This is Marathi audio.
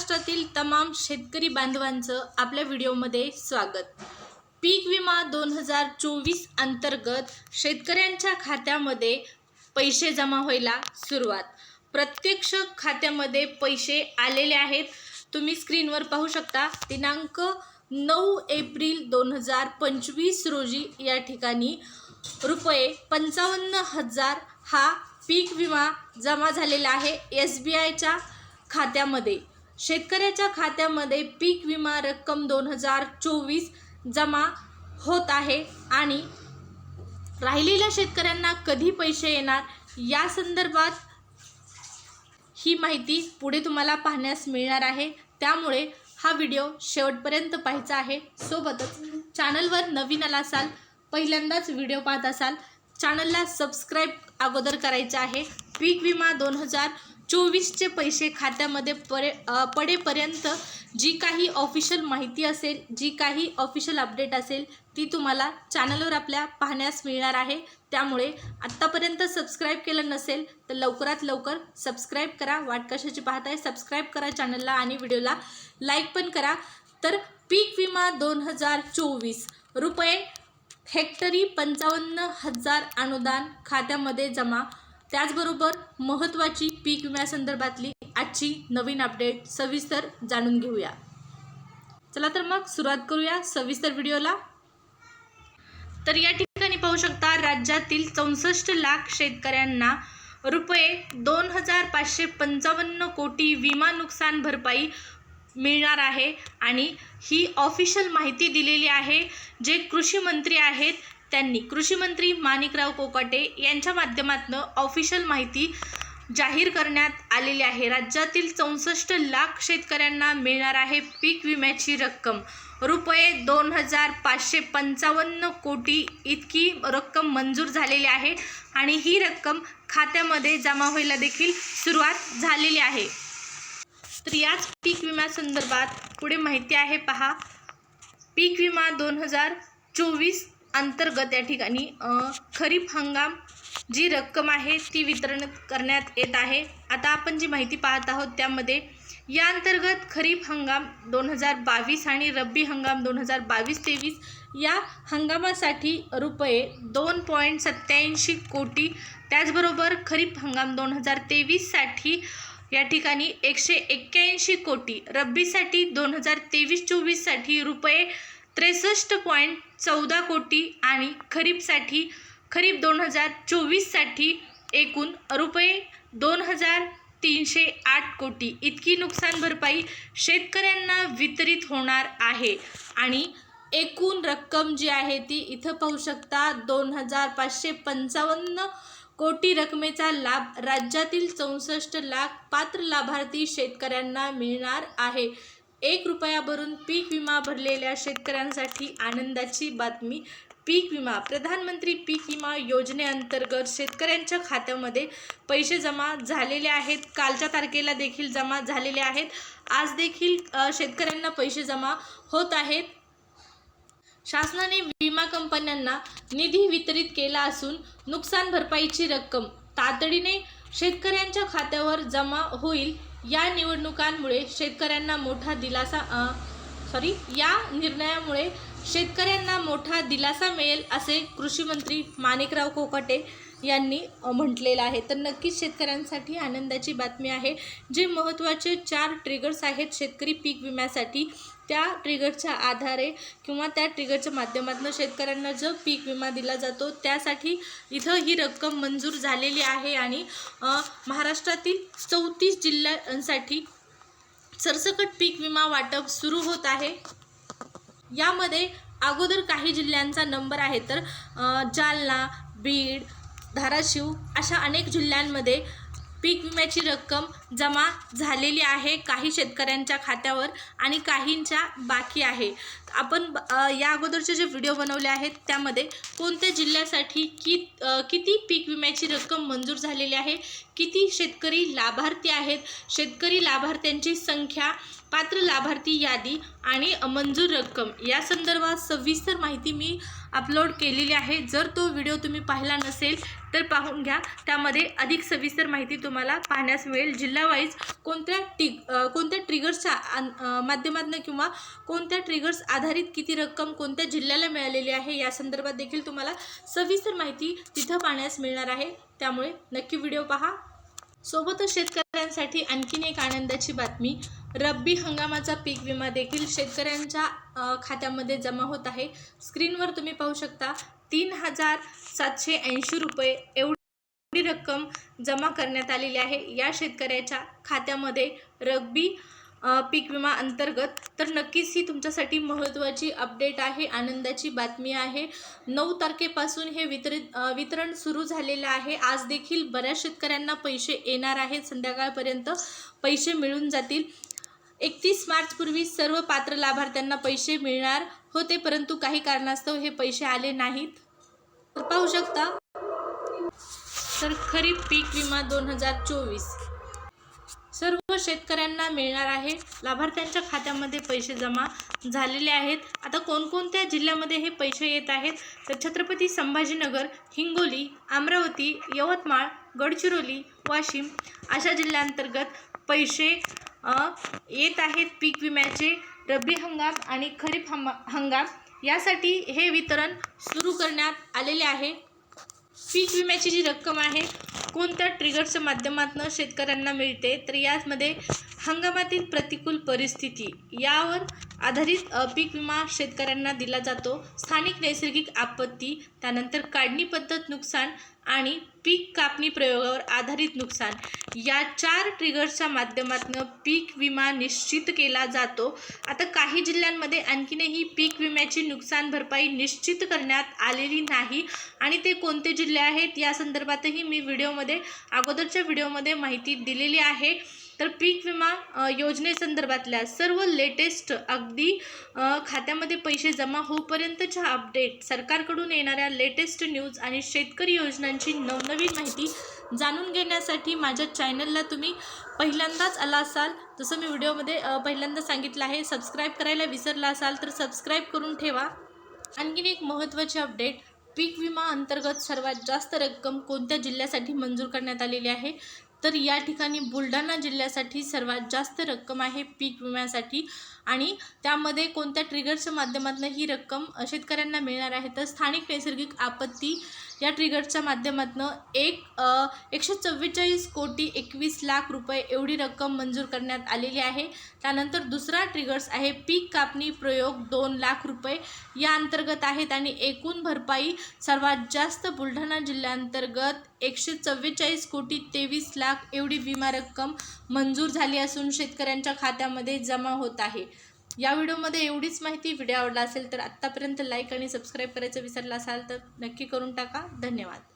महाराष्ट्रातील तमाम शेतकरी बांधवांचं आपल्या व्हिडिओमध्ये स्वागत. पीक विमा दोन हजार चोवीस अंतर्गत शेतकऱ्यांच्या खात्यामध्ये पैसे जमा व्हायला सुरुवात. प्रत्यक्ष खात्यामध्ये पैसे आलेले आहेत. तुम्ही स्क्रीनवर पाहू शकता दिनांक नऊ एप्रिल दोन हजार पंचवीस रोजी या ठिकाणी रुपये पंचावन्न हजार हा पीक विमा जमा झालेला आहे एस बी आयच्या खात्यामध्ये. शेतकऱ्याच्या खात्यामध्ये पीक विमा रक्कम दोन हजार चोवीस जमा होत आहे आणि राहिलेल्या शेतकऱ्यांना कधी पैसे येणार या संदर्भात ही माहिती पुढे तुम्हाला पाहण्यास मिळणार आहे. त्यामुळे हा व्हिडिओ शेवटपर्यंत पाहायचा आहे. सोबतच चॅनलवर नवीन आला असाल पहिल्यांदाच व्हिडिओ पाहत असाल चॅनलला सबस्क्राईब अगोदर करायचं आहे. पीक विमा दोन हजार चोवीसचे पैसे खात्यामध्ये परे पडेपर्यंत जी काही ऑफिशियल माहिती असेल जी काही ऑफिशियल अपडेट असेल ती तुम्हाला चॅनलवर आपल्या पाहण्यास मिळणार आहे. त्यामुळे आत्तापर्यंत सबस्क्राईब केलं नसेल तर लवकरात लवकर सबस्क्राईब करा. वाट कशाची पाहताय सबस्क्राईब करा चॅनलला आणि व्हिडिओला लाईक पण करा. तर पीक विमा दोन हजार चोवीस रुपये हेक्टरी पंचावन्न हजार अनुदान खात्यामध्ये जमा त्याचबरोबर महत्त्वाची पीक विम्यासंदर्भातली आजची नवीन अपडेट सविस्तर जाणून घेऊया. चला तर मग सुरुवात करूया सविस्तर व्हिडिओला तर या ठिकाणी पाहू शकता राज्यातील चौसष्ट लाख शेतकऱ्यांना रुपये दोन हजार पाचशे पंचावन्न कोटी विमा नुकसान भरपाई मिळणार आहे. आणि ही ऑफिशियल माहिती दिलेली आहे जे कृषी मंत्री आहेत त्यांनी कृषीमंत्री माणिकराव कोकाटे यांच्या माध्यमातून ऑफिशियल माहिती जाहीर करण्यात आलेली आहे. राज्यातील चौसष्ट लाख शेतकऱ्यांना मिळणार आहे पीक विम्याची रक्कम. रुपये दोन हजार पाचशे पंचावन्न कोटी इतकी रक्कम मंजूर झालेली आहे आणि ही रक्कम खात्यामध्ये जमा व्हायला देखील सुरुवात झालेली आहे. तर याच पीक विम्यासंदर्भात पुढे माहिती आहे. पहा. पीक विमा दोन हजार चोवीस अंतर्गत या ठिकाणी खरीप हंगाम जी रक्कम आहे ती वितरण करण्यात येत आहे. आता आपण जी माहिती पाहत आहोत त्यामध्ये या अंतर्गत खरीप हंगाम दोन हजार बावीस आणि रब्बी हंगाम दोन हजार बावीस तेवीस या हंगामासाठी रुपये दोन पॉईंट सत्याऐंशी कोटी त्याचबरोबर खरीप हंगाम दोन हजार तेवीससाठी या ठिकाणी एकशे एक्क्याऐंशी कोटी रब्बीसाठी दोन हजार तेवीस चोवीससाठी रुपये त्रेसष्ट पॉईंट चौदा कोटी आणि खरीपसाठी खरीप दोन हजार चोवीससाठी एकूण रुपये दोन हजार तीनशे आठ कोटी. इतकी नुकसान भरपाई शेतकऱ्यांना वितरित होणार आहे. आणि एकूण रक्कम जी आहे ती इथं पाहू शकता दोन हजार पाचशे पंचावन्न कोटी रकमेचा लाभ राज्यातील चौसष्ट लाख पात्र लाभार्थी शेतकऱ्यांना मिळणार आहे. एक रुपया भरून पीक विमा भरलेल्या शेतकऱ्यांसाठी आनंदाची बातमी. पीक विमा प्रधानमंत्री पीक विमा योजनेअंतर्गत शेतकऱ्यांच्या खात्यामध्ये पैसे जमा झालेले आहेत. कालच्या तारखेला देखील जमा झालेले आहेत. आज देखील शेतकऱ्यांना पैसे जमा होत आहेत. शासनाने विमा कंपन्यांना निधी वितरित केला असून नुकसान भरपाईची रक्कम तातडीने शेतकऱ्यांच्या खात्यावर जमा होईल. या निवडणुकांमुळे शेतकऱ्यांना मोठा दिलासा सॉरी या निर्णयामुळे शेतकऱ्यांना मोठा दिलासा मिळेल असे कृषी मंत्री माणिकराव कोकाटे यांनी म्हटलेलं आहे. तर नक्कीच शेतकऱ्यांसाठी आनंदाची बातमी आहे. जे महत्त्वाचे चार ट्रिगर्स आहेत शेतकरी पीक विम्यासाठी त्या ट्रिगरच्या आधारे किंवा त्या ट्रिगरच्या माध्यमातून शेतकऱ्यांना जो पीक विमा दिला जातो त्यासाठी इथं ही रक्कम मंजूर झालेली आहे आणि महाराष्ट्रातील चौतीस जिल्ह्यांसाठी सरसकट पीक विमा वाटप सुरू होत आहे. यामध्ये अगोदर काही जिल्ह्यांचा नंबर आहे. तर जालना बीड धाराशिव अशा अनेक जिल्ह्यांमध्ये पीक विम्याची रक्कम जमा झालेली आहे. काही शेतकऱ्यांच्या खात्यावर आणि काहींच्या बाकी आहे. आपण या अगोदरचे जे व्हिडिओ बनवले आहेत त्यामध्ये कोणत्या जिल्ह्यासाठी कि किती पीक विम्याची रक्कम मंजूर झालेली आहे किती शेतकरी लाभार्थी आहेत शेतकरी लाभार्थ्यांची संख्या पात्र लाभार्थी यादी आणि मंजूर रक्कम या संदर्भात सविस्तर माहिती मी अपलोड केलेली आहे. जर तो व्हिडिओ तुम्ही पाहिला नसेल तर पाहून घ्या. त्यामध्ये अधिक सविस्तर माहिती तुम्हाला पाहण्यास मिळेल. जिल्हावाईज कोणत्या टिग कोणत्या ट्रिगर्सच्या माध्यमातून किंवा कोणत्या ट्रिगर्स आधारित किती रक्कम कोणत्या जिल्ह्याला मिळालेली आहे या संदर्भात देखील तुम्हाला सविस्तर माहिती तिथं पाहण्यास मिळणार आहे. त्यामुळे नक्की व्हिडिओ पहा. सोबतच शेतकऱ्यांसाठी आणखीन एक आनंदाची बातमी रब्बी हंगामाचा पीक विमा देखील शेतकऱ्यांच्या खात्यामध्ये जमा होत आहे. स्क्रीनवर तुम्ही पाहू शकता तीन हजार सातशे ऐंशी रुपये एवढी रक्कम जमा करण्यात आलेली आहे. या शेतकऱ्याच्या खात्यामध्ये रब्बी पीक विमा अंतर्गत. तर नक्कीच ही तुमच्यासाठी महत्त्वाची अपडेट आहे आनंदाची बातमी आहे. नऊ तारखेपासून हे वितरित वितरण सुरू झालेलं आहे. आज देखील बऱ्याच शेतकऱ्यांना पैसे येणार आहेत. संध्याकाळपर्यंत पैसे मिळून जातील. एकतीस मार्चपूर्वी सर्व पात्र लाभार्थ्यांना पैसे मिळणार होते परंतु काही कारणास्तव हे पैसे आले नाहीत. तर पाहू शकता. तर खरीप पीक विमा दोन हजार चोवीस. सर्व शेतकऱ्यांना मिळणार आहे. लाभार्थ्यांच्या खात्यामध्ये पैसे जमा झालेले आहेत. आता कोणकोणत्या जिल्ह्यामध्ये हे पैसे येत आहेत? तर छत्रपती संभाजीनगर हिंगोली अमरावती यवतमाळ गडचिरोली वाशिम अशा जिल्ह्यांतर्गत पैसे येत आहेत पीक विम्याचे. रब्बी हंगाम आणि खरीप हंगा हंगाम यासाठी हे वितरण सुरू करण्यात आलेले आहे. पीक विम्याची जी रक्कम आहे कोणत्या ट्रिगरच्या माध्यमातून शेतकऱ्यांना मिळते तर यामध्ये हंगामातील प्रतिकूल परिस्थिती यावर आधारित पीक विमा शेतकऱ्यांना दिला जातो. स्थानिक नैसर्गिक आपत्ती त्यानंतर काढणी पद्धत नुकसान आणि पीक कापणी प्रयोगावर आधारित नुकसान. या चार ट्रिगर्सच्या माध्यमातून पीक विमा निश्चित केला जातो. आता काही जिल्ह्यांमध्ये आणखीनही पीक विम्याची नुकसान भरपाई निश्चित करण्यात आलेली नाही आणि ते कोणते जिल्हे आहेत या संदर्भातही मी व्हिडिओमध्ये अगोदरच्या व्हिडिओमध्ये माहिती दिलेली आहे. तर पीक विमा योजनेसंदर्भातल्या सर्व लेटेस्ट अगदी खात्यामध्ये पैसे जमा होऊपर्यंतच्या अपडेट सरकारकडून येणाऱ्या लेटेस्ट न्यूज आणि शेतकरी योजनांची नवनवीन माहिती जाणून घेण्यासाठी माझ्या चॅनलला तुम्ही पहिल्यांदाच आला असाल. जसं मी व्हिडिओमध्ये पहिल्यांदा सांगितलं आहे सबस्क्राईब करायला विसरला असाल तर सबस्क्राईब करून ठेवा. आणखीन एक महत्त्वाची अपडेट पीक विमा अंतर्गत सर्वात जास्त रक्कम कोणत्या जिल्ह्यासाठी मंजूर करण्यात आलेली आहे? तर या ठिकाणी बुलढाणा जिल्ह्यासाठी सर्वात जास्त रक्कम आहे पीक विम्यासाठी. आणि त्यामध्ये कोणत्या ट्रिगरच्या माध्यमातून ही रक्कम शेतकऱ्यांना मिळणार आहे? तर स्थानिक नैसर्गिक आपत्ती या ट्रिगरच्या माध्यमातून एक एकशे चव्वेचाळीस कोटी एकवीस लाख रुपये एवढी रक्कम मंजूर करण्यात आलेली आहे. त्यानंतर दुसरा ट्रिगर्स आहे पीक कापणी प्रयोग दोन लाख रुपये. या अंतर्गत आहेत आणि एकूण भरपाई सर्वात जास्त बुलढाणा जिल्ह्याअंतर्गत एकशे चव्वेचाळीस कोटी तेवीस लाख एवढी विमा रक्कम मंजूर झाली असून शेतकऱ्यांच्या खात्यामध्ये जमा होत आहे. या व्हिडिओमध्ये एवढीच माहिती. व्हिडिओ आवडला असेल तर आत्तापर्यंत लाईक आणि सबस्क्राईब करायचं विसरला असाल तर नक्की करून टाका. धन्यवाद.